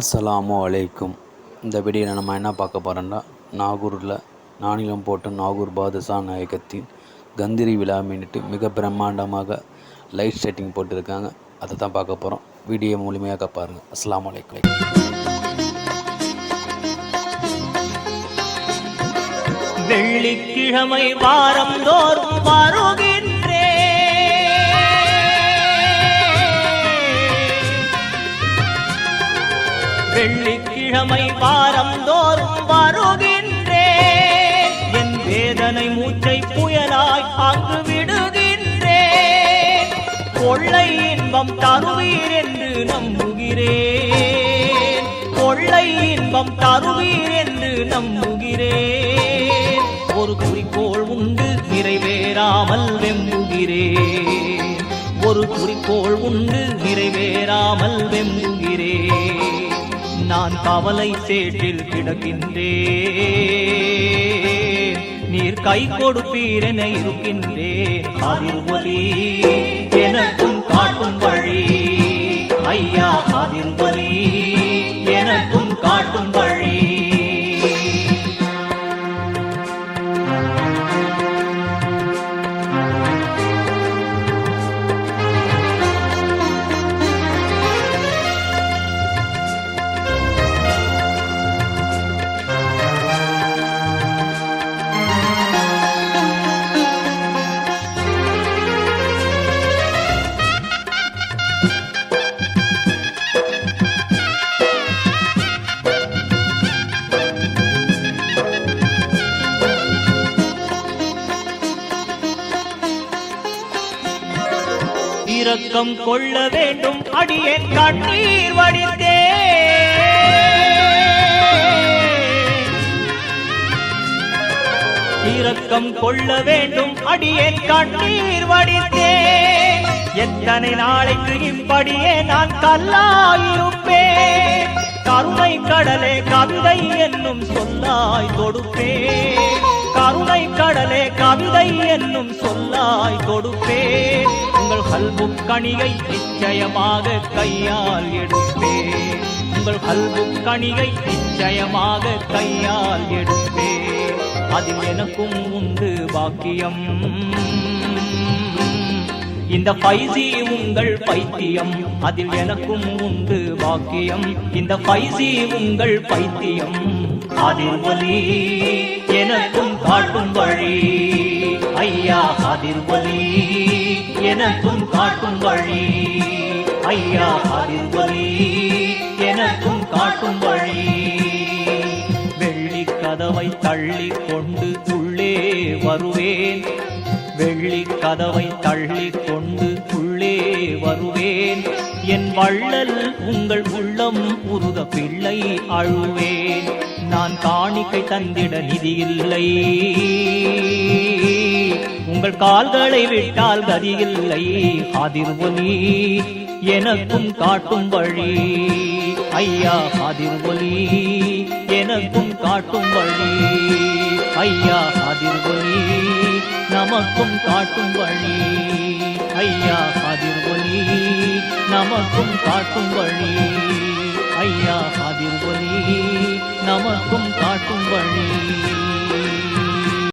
அஸ்ஸலாமு அலைக்கும். இந்த வீடியோவில் நம்ம என்ன பார்க்க போகிறோம்னா நாகூரில் நானிலம் போட்ட நாகூர் பாதுஷா நாயகத்தின் கந்திரி விழா முன்னிட்டு மிக பிரம்மாண்டமாக லைட் செட்டிங் போட்டிருக்காங்க. அதை தான் பார்க்க போகிறோம் வீடியோ முழுமையாக பாருங்கள் அஸ்லாம் அலைக்கும். வெள்ளிக்கிழமை வாரம் தோறும் வருகின்றே தினமை வாரம் தோறும் வருகின்றே. என் வேதனை மூச்சை புயலாய் அங்கு விடுகின்றேன் கொள்ளை இன்பம் தருவீர் என்று நம்புகிறேன். கொள்ளை இன்பம் தருவீர் என்று நம்புகிறேன். ஒரு குறிக்கோள் உண்டு நிறைவேறாமல் வெம்புகிறேன். ஒரு குறிக்கோள் உண்டு நிறைவேறாமல் வெம்புகிறேன். நான் கவலை சேற்றில் கிடக்கின்றேன். நீர் கை கொடுப்பீர் என இருக்கின்றேன். அதிர்வலி எனக்கும் இரக்கம் கொள்ள வேண்டும். அடியே கண்ணீர் வடித்தே. இரக்கம் கொள்ள வேண்டும். அடியே கண்ணீர் வடித்தே. எத்தனை நாளைக்கு இப்படியே நான் கல்லாயிருப்பேன்? கருணை கடலே கவிதை என்னும் சொல்லாய் கொடுப்பேன் கருணை கடலே கவிதை என்னும் சொல்லாய் கொடுப்பேன் உங்கள் கல்வும் கணிகை நிச்சயமாக கையால் எடுப்பேன் உங்கள் கல்வும் கணிகை நிச்சயமாக கையால் எடுப்பேன் அதில் எனக்கும் உண்டு பாக்கியம். இந்த பைசி உங்கள் பைத்தியம். அதில் எனக்கும் உண்டு பாக்கியம். இந்த பைசி உங்கள் பைத்தியம். அதில் ஒலி எனக்கும் காட்டும் வழி. ஐயா அதில் ஒலி எனக்கும் காட்டும் வழி. ஐயா அதில் ஒலி எனக்கும் காட்டும் வழி. வெள்ளி கதவை தள்ளி கொண்டு உள்ளே வருவேன். வெள்ளி கதவை தள்ளி கொண்டு உள்ளே வருவேன். என் வள்ளல் உங்கள் உள்ளம் உருக பிள்ளை அழுவேன். நான் காணிக்கை தந்திட நிதி இல்லை உங்கள் கால்களை விட்டால் கதி இல்லை ஒலி எனக்கும் காட்டும் வழி. ஐயா அதிர்வொலி எனக்கும் காட்டும் வழி. ஐயா அதிர்வொலி நமக்கும் காட்டும் வழி. ஐயா அதிர்வொலி ஒலி நமக்கும் காட்டும் வழி.